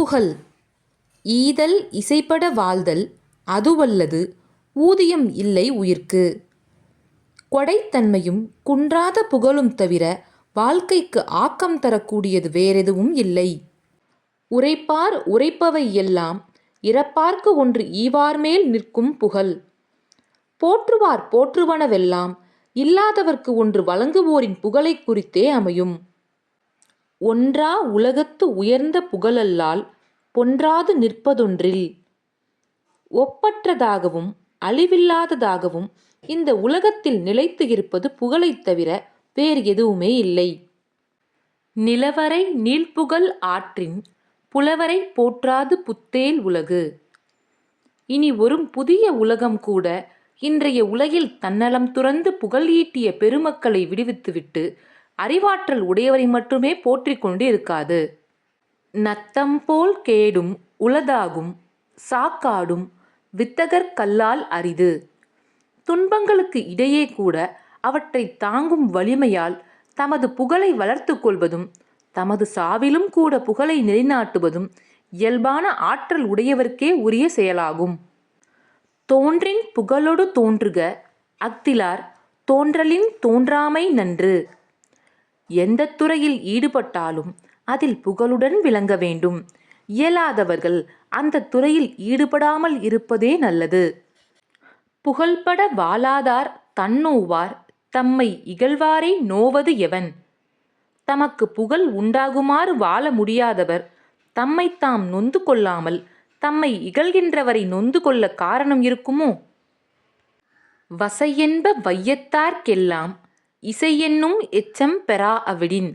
புகழ் ஈதல் இசைப்பட வாழ்தல் அதுவல்லது ஊதியம் இல்லை உயிர்க்கு. கொடைத்தன்மையும் குன்றாத புகழும் தவிர வாழ்க்கைக்கு ஆக்கம் தரக்கூடியது வேறெதுவும் இல்லை. உரைப்பார் உரைப்பவை எல்லாம் இறப்பார்க்கு ஒன்று ஈவார்மேல் நிற்கும் புகழ். போற்றுவார் போற்றுவனவெல்லாம் இல்லாதவர்க்கு ஒன்று வழங்குவோரின் புகழைக் குறித்தே அமையும். ஒன்றா உலகத்து உயர்ந்த புகழல்லால் பொன்றாது நிற்பதொன்றில். ஒப்பற்றதாகவும் அழிவில்லாததாகவும் இந்த உலகத்தில் நிலைத்து இருப்பது புகழைத் தவிர வேறு எதுவுமே இல்லை. நிலவரை நீள்புகழ் ஆற்றின் புலவரை போற்றாது புத்தேல் உலகு. இனி வரும் புதிய உலகம் கூட இன்றைய உலகில் தன்னலம் துறந்து புகழ் ஈட்டிய பெருமக்களை விடுவித்துவிட்டு அறிவாற்றல் உடையவரை மட்டுமே போற்றி கொண்டு இருக்காது. நத்தம்போல் கேடும் உளதாகும் சாக்காடும் வித்தகர் கல்லால் அரிது. துன்பங்களுக்கு இடையே கூட அவற்றை தாங்கும் வலிமையால் தமது புகழை வளர்த்து கொள்வதும் தமது சாவிலும் கூட புகழை நிலைநாட்டுவதும் இயல்பான ஆற்றல் உடையவர்க்கே உரிய செயலாகும். தோன்றின் புகழொடு தோன்றுக அக்திலார் தோன்றலின் தோன்றாமை நன்று. எந்த துறையில் ஈடுபட்டாலும் அதில் புகழுடன் விளங்க வேண்டும். இயலாதவர்கள் அந்த துறையில் ஈடுபடாமல் இருப்பதே நல்லது. புகழ்பட வாழாதார் தன்னோவார் தம்மை இகழ்வாரை நோவது எவன்? தமக்கு புகழ் உண்டாகுமாறு வாழ முடியாதவர் தம்மைத்தாம் நொந்து கொள்ளாமல் தம்மை இகழ்கின்றவரை நொந்து கொள்ளக் காரணம் இருக்குமோ? வசையென்ப வையத்தார்க்கெல்லாம் இசையென்னும் எச்சம் பெறா அவிடின்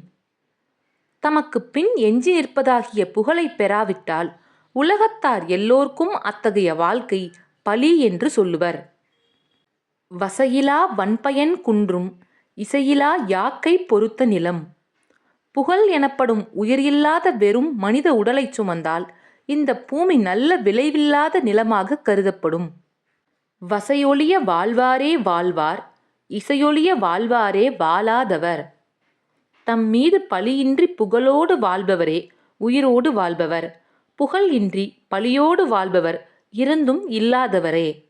தமக்குப் பின் எஞ்சி நிற்பதாகிய புகழைப் பெறாவிட்டால் உலகத்தார் எல்லோர்க்கும் அத்தகைய வாழ்க்கை பலி என்று சொல்லுவர். வசையிலா வன்பயன் குன்றும் இசையிலா யாக்கை பொறுத்த நிலம். புகழ் எனப்படும் உயிரில்லாத வெறும் மனித உடலைச் சுமந்தால் இந்த பூமி நல்ல விளைவில்லாத நிலமாகக் கருதப்படும். வசையொழிய வாழ்வாரே வாழ்வார் இசையொழிய வாழ்வாரே வாழாதவர். தம் மீது பழியின்றி புகழோடு வாழ்பவரே உயிரோடு வாழ்பவர். புகழ் இன்றி பழியோடு வாழ்பவர் இருந்தும் இல்லாதவரே.